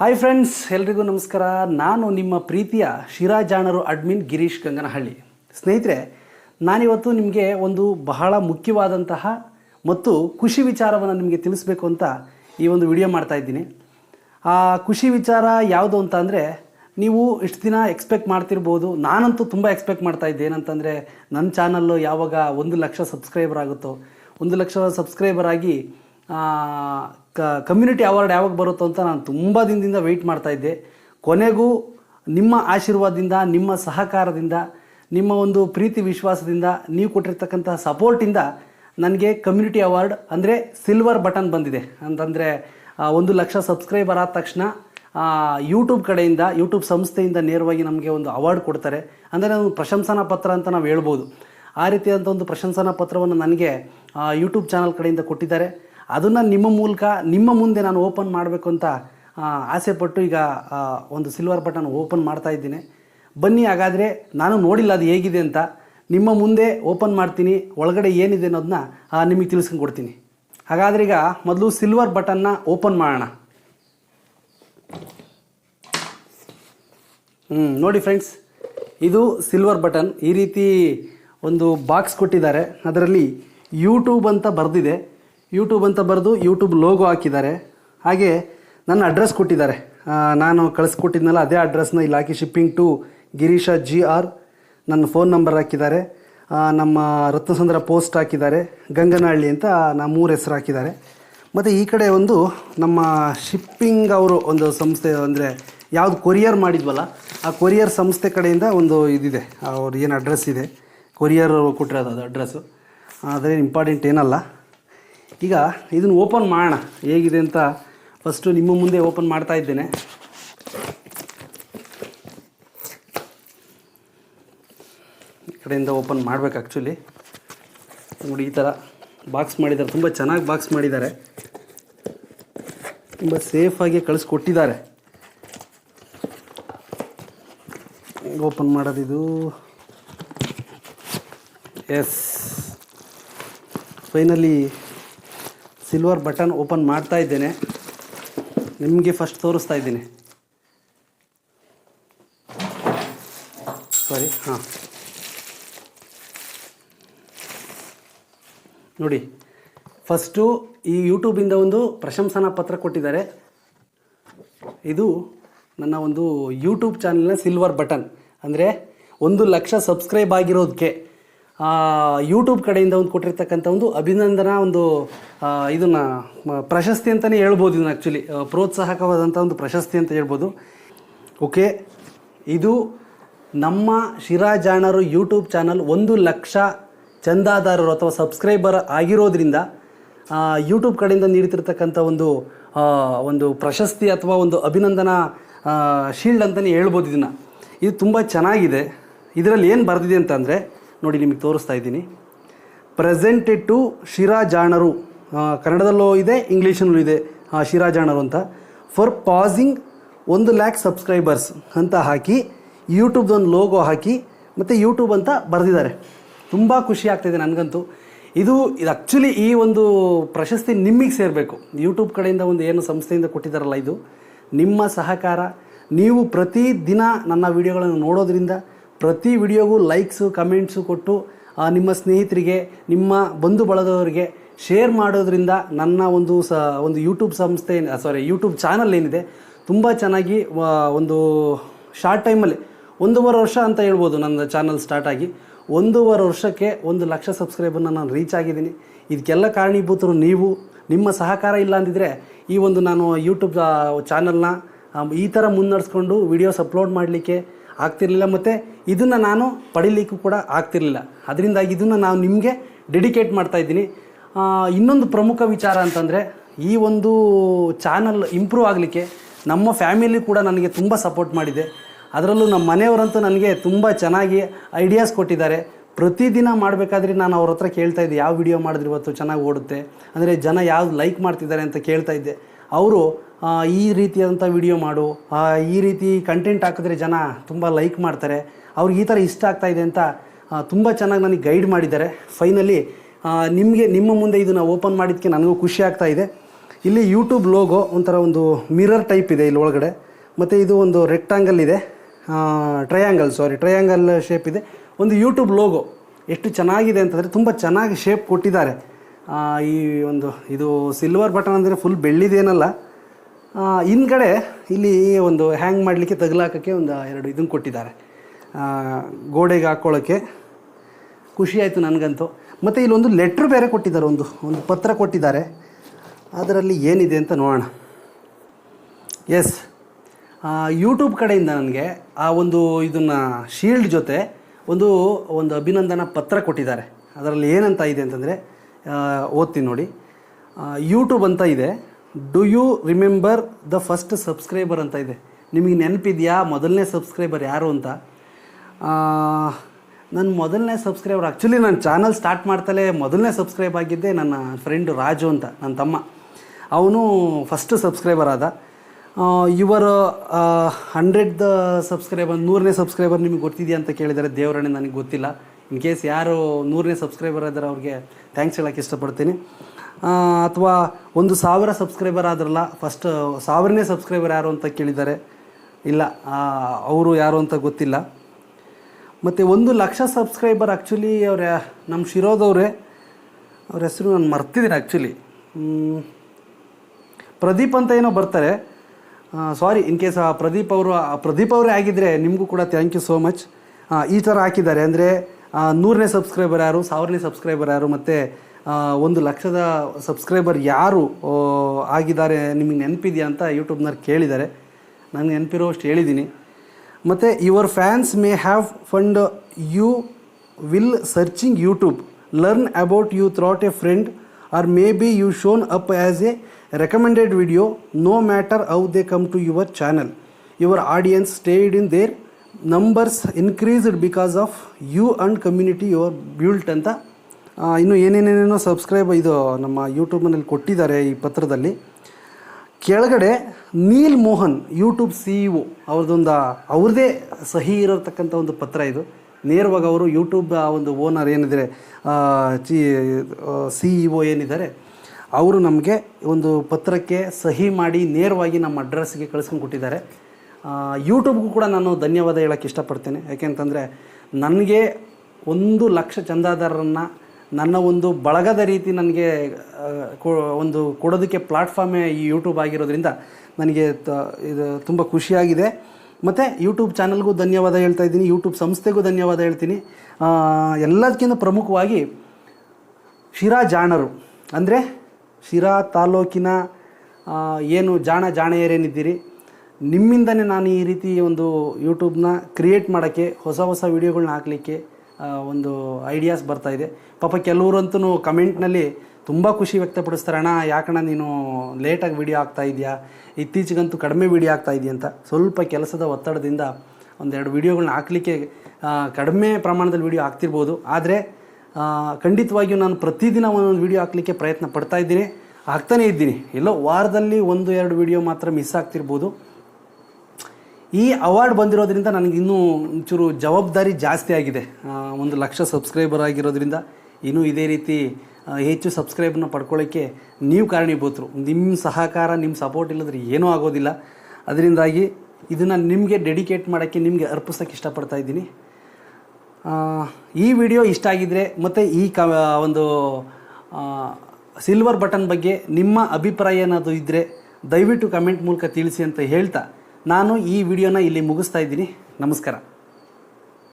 Hi friends ಎಲ್ರಿಗೂ ನಮಸ್ಕಾರ. ನಾನು ನಿಮ್ಮ ಪ್ರೀತಿಯ ಶಿರಾಜಾಣರು ಅಡ್ಮಿನ್ ಗಿರೀಶ್ ಗಂಗನಹಳ್ಳಿ. ಸ್ನೇಹಿತರೆ, ನಾನಿವತ್ತು ನಿಮಗೆ ಒಂದು ಬಹಳ ಮುಖ್ಯವಾದಂತಹ ಮತ್ತು ಖುಷಿ ವಿಚಾರವನ್ನು ನಿಮಗೆ ತಿಳಿಸ್ಬೇಕು ಅಂತ ಈ ಒಂದು ವಿಡಿಯೋ ಮಾಡ್ತಾ ಇದ್ದೀನಿ. ಆ ಖುಷಿ ವಿಚಾರ ಯಾವುದು ಅಂತ ನೀವು ಇಷ್ಟು ದಿನ ಎಕ್ಸ್ಪೆಕ್ಟ್ ಮಾಡ್ತಿರ್ಬೋದು. ನಾನಂತೂ ತುಂಬ ಎಕ್ಸ್ಪೆಕ್ಟ್ ಮಾಡ್ತಾ ಇದ್ದೆ. ಏನಂತಂದರೆ ನನ್ನ ಚಾನಲ್ಲು ಯಾವಾಗ ಒಂದು ಲಕ್ಷ ಸಬ್ಸ್ಕ್ರೈಬರ್ ಆಗುತ್ತೋ, ಒಂದು ಲಕ್ಷ ಸಬ್ಸ್ಕ್ರೈಬರ್ ಆಗಿ ಕಮ್ಯುನಿಟಿ ಅವಾರ್ಡ್ ಯಾವಾಗ ಬರುತ್ತೋ ಅಂತ ನಾನು ತುಂಬ ದಿನದಿಂದ ವೆಯ್ಟ್ ಮಾಡ್ತಾ ಇದ್ದೆ. ಕೊನೆಗೂ ನಿಮ್ಮ ಆಶೀರ್ವಾದದಿಂದ, ನಿಮ್ಮ ಸಹಕಾರದಿಂದ, ನಿಮ್ಮ ಒಂದು ಪ್ರೀತಿ ವಿಶ್ವಾಸದಿಂದ, ನೀವು ಕೊಟ್ಟಿರ್ತಕ್ಕಂಥ ಸಪೋರ್ಟಿಂದ ನನಗೆ ಕಮ್ಯುನಿಟಿ ಅವಾರ್ಡ್ ಅಂದರೆ ಸಿಲ್ವರ್ ಬಟನ್ ಬಂದಿದೆ. ಅಂತಂದರೆ ಒಂದು ಲಕ್ಷ ಸಬ್ಸ್ಕ್ರೈಬರ್ ಆದ ತಕ್ಷಣ ಯೂಟ್ಯೂಬ್ ಕಡೆಯಿಂದ ಯೂಟ್ಯೂಬ್ ಸಂಸ್ಥೆಯಿಂದ ನೇರವಾಗಿ ನಮಗೆ ಒಂದು ಅವಾರ್ಡ್ ಕೊಡ್ತಾರೆ. ಅಂದರೆ ಒಂದು ಪ್ರಶಂಸನಾ ಪತ್ರ ಅಂತ ನಾವು ಹೇಳ್ಬೋದು. ಆ ರೀತಿಯಾದಂಥ ಒಂದು ಪ್ರಶಂಸನಾ ಪತ್ರವನ್ನು ನನಗೆ ಯೂಟ್ಯೂಬ್ ಚಾನಲ್ ಕಡೆಯಿಂದ ಕೊಟ್ಟಿದ್ದಾರೆ. ಅದನ್ನು ನಿಮ್ಮ ಮೂಲಕ, ನಿಮ್ಮ ಮುಂದೆ ನಾನು ಓಪನ್ ಮಾಡಬೇಕು ಅಂತ ಆಸೆ ಆಸೆಪಟ್ಟು ಈಗ ಒಂದು ಸಿಲ್ವರ್ ಬಟನ್ ಓಪನ್ ಮಾಡ್ತಾ ಇದ್ದೀನಿ. ಬನ್ನಿ ಹಾಗಾದರೆ, ನಾನು ನೋಡಿಲ್ಲ ಅದು ಹೇಗಿದೆ ಅಂತ. ನಿಮ್ಮ ಮುಂದೆ ಓಪನ್ ಮಾಡ್ತೀನಿ, ಒಳಗಡೆ ಏನಿದೆ ಅನ್ನೋದನ್ನ ನಿಮಗೆ ತಿಳಿಸ್ಕೊಂಡು ಕೊಡ್ತೀನಿ. ಹಾಗಾದ್ರೆ ಈಗ ಮೊದಲು ಸಿಲ್ವರ್ ಬಟನ್ನ ಓಪನ್ ಮಾಡೋಣ. ಹ್ಞೂ ನೋಡಿ ಫ್ರೆಂಡ್ಸ್ ಇದು ಸಿಲ್ವರ್ ಬಟನ್ ಈ ರೀತಿ ಒಂದು ಬಾಕ್ಸ್ ಕೊಟ್ಟಿದ್ದಾರೆ. ಅದರಲ್ಲಿ ಯೂಟ್ಯೂಬ್ ಅಂತ ಬರೆದಿದೆ. ಯೂಟ್ಯೂಬ್ ಅಂತ ಬರೆದು ಯೂಟ್ಯೂಬ್ ಲೋಗೋ ಹಾಕಿದ್ದಾರೆ. ಹಾಗೆ ನನ್ನ ಅಡ್ರೆಸ್ ಕೊಟ್ಟಿದ್ದಾರೆ. ನಾನು ಕಳಿಸ್ಕೊಟ್ಟಿದ್ನಲ್ಲ, ಅದೇ ಅಡ್ರೆಸ್ನ ಇಲ್ಲಿ ಹಾಕಿ shipping to Girisha G R ನನ್ನ ಫೋನ್ ನಂಬರ್ ಹಾಕಿದ್ದಾರೆ. ನಮ್ಮ ರತ್ನಸಂದ್ರ ಪೋಸ್ಟ್ ಹಾಕಿದ್ದಾರೆ. ಗಂಗನಹಳ್ಳಿ ಅಂತ ನಮ್ಮ ಮೂರು ಹೆಸರು ಹಾಕಿದ್ದಾರೆ. ಮತ್ತು ಈ ಕಡೆ ಒಂದು ನಮ್ಮ ಶಿಪ್ಪಿಂಗ್ ಅವರು ಒಂದು ಸಂಸ್ಥೆ, ಅಂದರೆ ಯಾವುದು ಕೊರಿಯರ್ ಮಾಡಿದ್ವಲ್ಲ, ಆ ಕೊರಿಯರ್ ಸಂಸ್ಥೆ ಕಡೆಯಿಂದ ಒಂದು ಇದಿದೆ. ಅವ್ರು ಏನು ಅಡ್ರೆಸ್ ಇದೆ. ಕೊರಿಯರ್ ಕೊಟ್ಟಿರೋದು ಅದು ಅಡ್ರೆಸ್ಸು ಆದರೆ ಇಂಪಾರ್ಟೆಂಟ್ ಏನಲ್ಲ. ಈಗ ಇದನ್ನು ಓಪನ್ ಮಾಡೋಣ. ಹೇಗಿದೆ ಅಂತ ಫಸ್ಟು ನಿಮ್ಮ ಮುಂದೆ ಓಪನ್ ಮಾಡ್ತಾ ಇದ್ದೇನೆ. ಈ ಕಡೆಯಿಂದ ಓಪನ್ ಮಾಡಬೇಕು ಆ್ಯಕ್ಚುಲಿ ನೋಡಿ ಈ ಥರ ಬಾಕ್ಸ್ ಮಾಡಿದ್ದಾರೆ. ತುಂಬ ಚೆನ್ನಾಗಿ ಬಾಕ್ಸ್ ಮಾಡಿದ್ದಾರೆ. ತುಂಬ ಸೇಫಾಗಿ ಕಳಿಸ್ಕೊಟ್ಟಿದ್ದಾರೆ. Open ಮಾಡೋದಿದು yes finally silver button open ಮಾಡ್ತಾ ಇದ್ದೇನೆ. ನಿಮಗೆ ಫಸ್ಟ್ ತೋರಿಸ್ತಾ ಇದ್ದೀನಿ. ಸಾರಿ ಹಾಂ. ನೋಡಿ ಫಸ್ಟು ಈ ಯೂಟ್ಯೂಬಿಂದ ಒಂದು ಪ್ರಶಂಸನಾ ಪತ್ರ ಕೊಟ್ಟಿದ್ದಾರೆ. ಇದು ನನ್ನ ಒಂದು ಯೂಟ್ಯೂಬ್ ಚಾನಲ್ನ ಸಿಲ್ವರ್ ಬಟನ್ ಅಂದರೆ ಒಂದು ಲಕ್ಷ ಸಬ್ಸ್ಕ್ರೈಬ್ ಆಗಿರೋದಕ್ಕೆ ಯೂಟ್ಯೂಬ್ ಕಡೆಯಿಂದ ಒಂದು ಕೊಟ್ಟಿರ್ತಕ್ಕಂಥ ಒಂದು ಅಭಿನಂದನಾ, ಒಂದು ಇದನ್ನು ಪ್ರಶಸ್ತಿ ಅಂತಲೇ ಹೇಳ್ಬೋದು ಇದನ್ನು ಆ್ಯಕ್ಚುಲಿ ಪ್ರೋತ್ಸಾಹಕವಾದಂಥ ಒಂದು ಪ್ರಶಸ್ತಿ ಅಂತ ಹೇಳ್ಬೋದು. ಓಕೆ ಇದು ನಮ್ಮ ಶಿರಾಜಾಣರು ಯೂಟ್ಯೂಬ್ ಚಾನಲ್ ಒಂದು ಲಕ್ಷ ಚಂದಾದಾರರು ಅಥವಾ ಸಬ್ಸ್ಕ್ರೈಬರ್ ಆಗಿರೋದ್ರಿಂದ ಯೂಟ್ಯೂಬ್ ಕಡೆಯಿಂದ ನೀಡ್ತಿರ್ತಕ್ಕಂಥ ಒಂದು ಒಂದು ಪ್ರಶಸ್ತಿ ಅಥವಾ ಒಂದು ಅಭಿನಂದನಾ ಶೀಲ್ಡ್ ಅಂತಲೇ ಹೇಳ್ಬೋದು ಇದನ್ನು. ಇದು ತುಂಬ ಚೆನ್ನಾಗಿದೆ. ಇದರಲ್ಲಿ ಏನು ಬರೆದಿದೆ ಅಂತಂದರೆ ನೋಡಿ ನಿಮಗೆ ತೋರಿಸ್ತಾ ಇದ್ದೀನಿ. ಪ್ರೆಸೆಂಟೆಡ್ ಟು ಶಿರಾಜಾಣರು ಜಾಣರು. ಕನ್ನಡದಲ್ಲೂ ಇದೆ, ಇಂಗ್ಲೀಷಲ್ಲೂ ಇದೆ ಶಿರಾಜಾಣರು ಅಂತ. ಫಾರ್ ಪಾಸಿಂಗ್ ಒಂದು ಲ್ಯಾಕ್ ಸಬ್ಸ್ಕ್ರೈಬರ್ಸ್ ಅಂತ ಹಾಕಿ ಯೂಟ್ಯೂಬ್ದೊಂದು ಲೋಗೋ ಹಾಕಿ, ಮತ್ತು ಯೂಟ್ಯೂಬ್ ಅಂತ ಬರೆದಿದ್ದಾರೆ. ತುಂಬ ಖುಷಿ ಆಗ್ತಾಯಿದೆ ನನಗಂತೂ. ಇದು ಇದು ಆ್ಯಕ್ಚುಲಿ ಈ ಒಂದು ಪ್ರಶಸ್ತಿ ನಿಮಗೆ ಸೇರಬೇಕು. ಯೂಟ್ಯೂಬ್ ಕಡೆಯಿಂದ ಒಂದು ಏನು ಸಂಸ್ಥೆಯಿಂದ ಕೊಟ್ಟಿದ್ದಾರಲ್ಲ ಇದು. ನಿಮ್ಮ ಸಹಕಾರ, ನೀವು ಪ್ರತಿದಿನ ನನ್ನ ವಿಡಿಯೋಗಳನ್ನು ನೋಡೋದ್ರಿಂದ ಪ್ರತಿ ವಿಡಿಯೋಗೂ ಲೈಕ್ಸು, ಕಮೆಂಟ್ಸು ಕೊಟ್ಟು ನಿಮ್ಮ ಸ್ನೇಹಿತರಿಗೆ, ನಿಮ್ಮ ಬಂಧು ಬಳಗದವರಿಗೆ ಶೇರ್ ಮಾಡೋದ್ರಿಂದ ನನ್ನ ಒಂದು ಸ, ಒಂದು ಯೂಟ್ಯೂಬ್ ಸಂಸ್ಥೆ ಸಾರಿ ಯೂಟ್ಯೂಬ್ ಚಾನಲ್ ಏನಿದೆ, ತುಂಬ ಚೆನ್ನಾಗಿ ಒಂದು ಶಾರ್ಟ್ ಟೈಮಲ್ಲಿ ಒಂದೂವರೆ ವರ್ಷ ಅಂತ ಹೇಳ್ಬೋದು ನನ್ನ ಚಾನಲ್ ಸ್ಟಾರ್ಟ್ ಆಗಿ, ಒಂದೂವರೆ ವರ್ಷಕ್ಕೆ ಒಂದು ಲಕ್ಷ ಸಬ್ಸ್ಕ್ರೈಬರ್ನ ನಾನು ರೀಚ್ ಆಗಿದ್ದೀನಿ. ಇದಕ್ಕೆಲ್ಲ ಕಾರಣೀಭೂತರು ನೀವು, ನಿಮ್ಮ ಸಹಕಾರ ಇಲ್ಲ ಅಂದಿದ್ರೆ, ಈ ಒಂದು ನಾನು ಯೂಟ್ಯೂಬ್ ಚಾನಲ್ನ ಈ ಥರ ಮುನ್ನಡೆಸ್ಕೊಂಡು ವಿಡಿಯೋಸ್ ಅಪ್ಲೋಡ್ ಮಾಡಲಿಕ್ಕೆ ಆಗ್ತಿರ್ಲಿಲ್ಲ ಮತ್ತು ಇದನ್ನು ನಾನು ಪಡಿಲಿಕ್ಕೂ ಕೂಡ ಆಗ್ತಿರಲಿಲ್ಲ. ಅದರಿಂದಾಗಿ ಇದನ್ನು ನಾನು ನಿಮಗೆ ಡೆಡಿಕೇಟ್ ಮಾಡ್ತಾ ಇದ್ದೀನಿ. ಇನ್ನೊಂದು ಪ್ರಮುಖ ವಿಚಾರ ಅಂತಂದರೆ ಈ ಒಂದು ಚಾನಲ್ ಇಂಪ್ರೂವ್ ಆಗಲಿಕ್ಕೆ ನಮ್ಮ ಫ್ಯಾಮಿಲಿ ಕೂಡ ನನಗೆ ತುಂಬ ಸಪೋರ್ಟ್ ಮಾಡಿದೆ. ಅದರಲ್ಲೂ ನಮ್ಮ ಮನೆಯವರಂತೂ ನನಗೆ ತುಂಬ ಚೆನ್ನಾಗಿ ಐಡಿಯಾಸ್ ಕೊಟ್ಟಿದ್ದಾರೆ. ಪ್ರತಿದಿನ ಮಾಡಬೇಕಾದ್ರೆ ನಾನು ಅವ್ರ ಹತ್ರ ಕೇಳ್ತಾ ಇದ್ದೆ, ಯಾವ ವಿಡಿಯೋ ಮಾಡಿದ್ರೆ ಇವತ್ತು ಚೆನ್ನಾಗಿ ಓಡುತ್ತೆ? ಅಂದರೆ ಜನ ಯಾವ್ದು ಲೈಕ್ ಮಾಡ್ತಿದ್ದಾರೆ ಅಂತ ಕೇಳ್ತಾ ಇದ್ದೆ. ಅವರು ಈ ರೀತಿಯಾದಂಥ ವಿಡಿಯೋ ಮಾಡು ಈ ರೀತಿ ಕಂಟೆಂಟ್ ಹಾಕಿದ್ರೆ ಜನ ತುಂಬ ಲೈಕ್ ಮಾಡ್ತಾರೆ. ಅವ್ರಿಗೆ ಈ ಥರ ಇಷ್ಟ ಆಗ್ತಾ ಇದೆ ಅಂತ ತುಂಬ ಚೆನ್ನಾಗಿ ನನಗೆ ಗೈಡ್ ಮಾಡಿದ್ದಾರೆ. ಫೈನಲಿ ನಿಮಗೆ, ನಿಮ್ಮ ಮುಂದೆ ಇದನ್ನು ಓಪನ್ ಮಾಡಿದ್ದಕ್ಕೆ ನನಗೂ ಖುಷಿ ಆಗ್ತಾ ಇದೆ. ಇಲ್ಲಿ ಯೂಟ್ಯೂಬ್ ಲೋಗೋ ಒಂಥರ ಒಂದು ಮಿರರ್ ಟೈಪ್ ಇದೆ ಇಲ್ಲಿ ಒಳಗಡೆ. ಮತ್ತು ಇದು ಒಂದು ರೆಕ್ಟಾಂಗಲ್ ಇದೆ. ಟ್ರಯಾಂಗಲ್ ಸಾರಿ ಟ್ರಯಾಂಗಲ್ ಶೇಪ್ ಇದೆ. ಒಂದು ಯೂಟ್ಯೂಬ್ ಲೋಗೋ ಎಷ್ಟು ಚೆನ್ನಾಗಿದೆ ಅಂತಂದರೆ ತುಂಬ ಚೆನ್ನಾಗಿ ಶೇಪ್ ಕೊಟ್ಟಿದ್ದಾರೆ. ಈ ಒಂದು ಇದು ಸಿಲ್ವರ್ ಬಟನ್ ಅಂದರೆ ಫುಲ್ ಬೆಳ್ಳಿದೇನಲ್ಲ ಹಿಂದ್ಗಡೆ ಇಲ್ಲಿ ಒಂದು ಹ್ಯಾಂಗ್ ಮಾಡಲಿಕ್ಕೆ ತಗಲಾಕೋಕ್ಕೆ ಒಂದು ಎರಡು ಇದನ್ನು ಕೊಟ್ಟಿದ್ದಾರೆ. ಗೋಡೆಗೆ ಹಾಕ್ಕೊಳ್ಳೋಕ್ಕೆ ಖುಷಿ ಆಯಿತು ನನಗಂತೂ. ಮತ್ತು ಇಲ್ಲೊಂದು ಲೆಟ್ರ್ ಬೇರೆ ಕೊಟ್ಟಿದ್ದಾರೆ, ಒಂದು ಒಂದು ಪತ್ರ ಕೊಟ್ಟಿದ್ದಾರೆ. ಅದರಲ್ಲಿ ಏನಿದೆ ಅಂತ ನೋಡೋಣ. ಎಸ್ ಯೂಟ್ಯೂಬ್ ಕಡೆಯಿಂದ ನನಗೆ ಆ ಒಂದು ಇದನ್ನು ಶೀಲ್ಡ್ ಜೊತೆ ಒಂದು ಒಂದು ಅಭಿನಂದನಾ ಪತ್ರ ಕೊಟ್ಟಿದ್ದಾರೆ. ಅದರಲ್ಲಿ ಏನಂತ ಇದೆ ಅಂತಂದರೆ ಓದ್ತೀನಿ ನೋಡಿ. ಯೂಟ್ಯೂಬ್ ಅಂತ ಇದೆ. Do you remember the first subscriber ಅಂತ ಇದೆ. ನಿಮಗೆ ನೆನಪಿದೆಯಾ? ಮೊದಲನೇ ಸಬ್ಸ್ಕ್ರೈಬರ್ ಯಾರು ಅಂತ? ನನ್ನ ಮೊದಲನೇ ಸಬ್ಸ್ಕ್ರೈಬರ್ ಆ್ಯಕ್ಚುಲಿ ನಾನು ಚಾನಲ್ ಸ್ಟಾರ್ಟ್ ಮಾಡ್ತಲೇ ಮೊದಲನೇ ಸಬ್ಸ್ಕ್ರೈಬ್ ಆಗಿದ್ದೆ ನನ್ನ ಫ್ರೆಂಡ್ ರಾಜು ಅಂತ ನನ್ನ ತಮ್ಮ. ಅವನು ಫಸ್ಟ್ ಸಬ್ಸ್ಕ್ರೈಬರ್ ಆದ. ಇವರ ಹಂಡ್ರೆಡ್ ಸಬ್ಸ್ಕ್ರೈಬರ್ ನೂರನೇ ಸಬ್ಸ್ಕ್ರೈಬರ್ ನಿಮಗೆ ಗೊತ್ತಿದೆಯಾ ಅಂತ ಕೇಳಿದರೆ ದೇವರಣೆ ನನಗೆ ಗೊತ್ತಿಲ್ಲ. ಇನ್ ಕೇಸ್ ಯಾರು ನೂರನೇ ಸಬ್ಸ್ಕ್ರೈಬರ್ ಇದ್ದಾರೆ, ಅವ್ರಿಗೆ ಥ್ಯಾಂಕ್ಸ್ ಹೇಳೋಕ್ಕೆ ಇಷ್ಟಪಡ್ತೀನಿ. ಅಥವಾ ಒಂದು ಸಾವಿರ ಸಬ್ಸ್ಕ್ರೈಬರ್ ಆದ್ರಲ್ಲ ಫಸ್ಟ್ ಸಾವಿರನೇ ಸಬ್ಸ್ಕ್ರೈಬರ್ ಯಾರು ಅಂತ ಕೇಳಿದ್ದಾರೆ. ಇಲ್ಲ ಅವರು ಯಾರು ಅಂತ ಗೊತ್ತಿಲ್ಲ. ಮತ್ತು ಒಂದು ಲಕ್ಷ ಸಬ್ಸ್ಕ್ರೈಬರ್ ಆ್ಯಕ್ಚುಲಿ ಅವ್ರ ನಮ್ಮ ಶಿರೋದವರೇ ಅವ್ರ ಹೆಸರು ನಾನು ಮರ್ತಿದ್ದೀನಿ ಆ್ಯಕ್ಚುಲಿ ಪ್ರದೀಪ್ ಅಂತ ಏನೋ ಬರ್ತಾರೆ. ಸಾರಿ ಇನ್ ಕೇಸ್ ಪ್ರದೀಪ್ ಅವರು ಪ್ರದೀಪ್ ಅವರೇ ಆಗಿದ್ದರೆ ನಿಮಗೂ ಕೂಡ ಥ್ಯಾಂಕ್ ಯು ಸೋ ಮಚ್ ಈ ಥರ ಹಾಕಿದ್ದಾರೆ. ಅಂದರೆ ನೂರನೇ ಸಬ್ಸ್ಕ್ರೈಬರ್ ಯಾರು, ಸಾವಿರನೇ ಸಬ್ಸ್ಕ್ರೈಬರ್ ಯಾರು, ಮತ್ತು ಒಂದು ಲಕ್ಷದ ಸಬ್ಸ್ಕ್ರೈಬರ್ ಯಾರು ಆಗಿದ್ದಾರೆ, ನಿಮಗೆ ನೆನಪಿದೆಯಾ ಅಂತ ಯೂಟ್ಯೂಬ್ನವ್ರು ಕೇಳಿದ್ದಾರೆ. ನನಗೆ ನೆನಪಿರೋಷ್ಟು ಹೇಳಿದ್ದೀನಿ ಮತ್ತು your fans may have found you while searching YouTube learn about you through a friend or maybe you shown up as a recommended video no matter how they come to your channel your audience stayed in their numbers increased because of you and community your built ಅಂತ. ಇನ್ನು ಏನೇನೇನೇನೋ subscribe ಇದು ನಮ್ಮ ಯೂಟ್ಯೂಬ್ನಲ್ಲಿ ಕೊಟ್ಟಿದ್ದಾರೆ ಈ ಪತ್ರದಲ್ಲಿ. ಕೆಳಗಡೆ Neal Mohan YouTube C E O ಅವ್ರದ್ದೊಂದು ಅವ್ರದ್ದೇ ಸಹಿ ಇರತಕ್ಕಂಥ ಒಂದು ಪತ್ರ ಇದು. ನೇರವಾಗಿ ಅವರು ಯೂಟ್ಯೂಬ್ ಆ ಒಂದು ಓನರ್ ಏನಿದ್ದಾರೆ ಆ, ಚಿ ಸಿ ಇ ಒ ಏನಿದ್ದಾರೆ ಅವರು ನಮಗೆ ಒಂದು ಪತ್ರಕ್ಕೆ ಸಹಿ ಮಾಡಿ ನೇರವಾಗಿ ನಮ್ಮ ಅಡ್ರೆಸ್ಗೆ ಕಳಿಸ್ಕೊಂಡು ಕೊಟ್ಟಿದ್ದಾರೆ. ಯೂಟ್ಯೂಬ್ಗೂ ಕೂಡ ನಾನು ಧನ್ಯವಾದ ಹೇಳೋಕ್ಕೆ ಇಷ್ಟಪಡ್ತೇನೆ. ಯಾಕೆಂತಂದರೆ ನನಗೆ ಒಂದು ಲಕ್ಷ ಚಂದಾದಾರರನ್ನು ನನ್ನ ಒಂದು ಬಳಗದ ರೀತಿ ನನಗೆ ಒಂದು ಕೊಡೋದಕ್ಕೆ ಪ್ಲಾಟ್ಫಾರ್ಮೇ ಈ ಯೂಟ್ಯೂಬ್ ಆಗಿರೋದ್ರಿಂದ ನನಗೆ ಇದು ತುಂಬ ಖುಷಿಯಾಗಿದೆ. ಮತ್ತು ಯೂಟ್ಯೂಬ್ ಚಾನಲ್ಗೂ ಧನ್ಯವಾದ ಹೇಳ್ತಾ ಇದ್ದೀನಿ. ಯೂಟ್ಯೂಬ್ ಸಂಸ್ಥೆಗೂ ಧನ್ಯವಾದ ಹೇಳ್ತೀನಿ. ಎಲ್ಲದಕ್ಕಿಂತ ಪ್ರಮುಖವಾಗಿ ಶಿರಾ ಜಾಣರು. ಅಂದರೆ ಶಿರಾ ತಾಲೂಕಿನ ಏನು ಜಾಣ ಜಾಣೆಯರೇನಿದ್ದೀರಿ ನಿಮ್ಮಿಂದನೇ ನಾನು ಈ ರೀತಿ ಒಂದು ಯೂಟ್ಯೂಬ್ನ ಕ್ರಿಯೇಟ್ ಮಾಡೋಕ್ಕೆ, ಹೊಸ ಹೊಸ ವೀಡಿಯೋಗಳನ್ನ ಹಾಕಲಿಕ್ಕೆ ಒಂದು ಐಡಿಯಾಸ್ ಬರ್ತಾ ಇದೆ. ಪಾಪ ಕೆಲವರಂತೂ ಕಮೆಂಟ್ನಲ್ಲಿ ತುಂಬ ಖುಷಿ ವ್ಯಕ್ತಪಡಿಸ್ತಾರೆ, ಅಣ್ಣ, ಯಾಕಣ್ಣ ನೀನು ಲೇಟಾಗಿ ವಿಡಿಯೋ ಆಗ್ತಾ ಇದೆಯಾ? ಇತ್ತೀಚೆಗಂತೂ ಕಡಿಮೆ ವಿಡಿಯೋ ಆಗ್ತಾ ಇದೆಯಾ? ಅಂತ ಸ್ವಲ್ಪ ಕೆಲಸದ ಒತ್ತಡದಿಂದ ಒಂದೆರಡು ವೀಡಿಯೋಗಳನ್ನ ಹಾಕಲಿಕ್ಕೆ ಕಡಿಮೆ ಪ್ರಮಾಣದಲ್ಲಿ ವಿಡಿಯೋ ಆಗ್ತಿರ್ಬೋದು ಆದರೆ ಖಂಡಿತವಾಗಿಯೂ ನಾನು ಪ್ರತಿದಿನ ಒಂದೊಂದು ವಿಡಿಯೋ ಹಾಕಲಿಕ್ಕೆ ಪ್ರಯತ್ನ ಪಡ್ತಾ ಇದ್ದೀನಿ. ಹಾಕ್ತಾನೇ ಇದ್ದೀನಿ. ಎಲ್ಲೋ ವಾರದಲ್ಲಿ ಒಂದು, ಎರಡು ವಿಡಿಯೋ ಮಾತ್ರ ಮಿಸ್ ಆಗ್ತಿರ್ಬೋದು. ಈ ಅವಾರ್ಡ್ ಬಂದಿರೋದ್ರಿಂದ ನನಗೆ ಇನ್ನೂ ಒಂಚೂರು ಜವಾಬ್ದಾರಿ ಜಾಸ್ತಿ ಆಗಿದೆ. ಒಂದು ಲಕ್ಷ ಸಬ್ಸ್ಕ್ರೈಬರ್ ಆಗಿರೋದ್ರಿಂದ ಇನ್ನೂ ಇದೇ ರೀತಿ ಹೆಚ್ಚು ಸಬ್ಸ್ಕ್ರೈಬ್ನ ಪಡ್ಕೊಳ್ಳೋಕ್ಕೆ ನೀವು ಕಾರಣೀಭೂತರು. ನಿಮ್ಮ ಸಹಕಾರ ನಿಮ್ಮ ಸಪೋರ್ಟ್ ಇಲ್ಲದ್ರೆ ಏನೂ ಆಗೋದಿಲ್ಲ. ಅದರಿಂದಾಗಿ ಇದನ್ನು ನಿಮಗೆ ಡೆಡಿಕೇಟ್ ಮಾಡೋಕ್ಕೆ ನಿಮಗೆ ಅರ್ಪಿಸೋಕ್ಕೆ ಇಷ್ಟಪಡ್ತಾ ಇದ್ದೀನಿ. ಈ ವಿಡಿಯೋ ಇಷ್ಟ ಆಗಿದ್ರೆ ಮತ್ತು ಈ ಕ ಒಂದು ಸಿಲ್ವರ್ ಬಟನ್ ಬಗ್ಗೆ ನಿಮ್ಮ ಅಭಿಪ್ರಾಯ ಏನಾದರೂ ಇದ್ದರೆ ದಯವಿಟ್ಟು ಕಮೆಂಟ್ ಮೂಲಕ ತಿಳಿಸಿ ಅಂತ ಹೇಳ್ತಾ ನಾನು ಈ ವಿಡಿಯೋನ ಇಲ್ಲಿ ಮುಗಿಸ್ತಾ ಇದ್ದೀನಿ. ನಮಸ್ಕಾರ.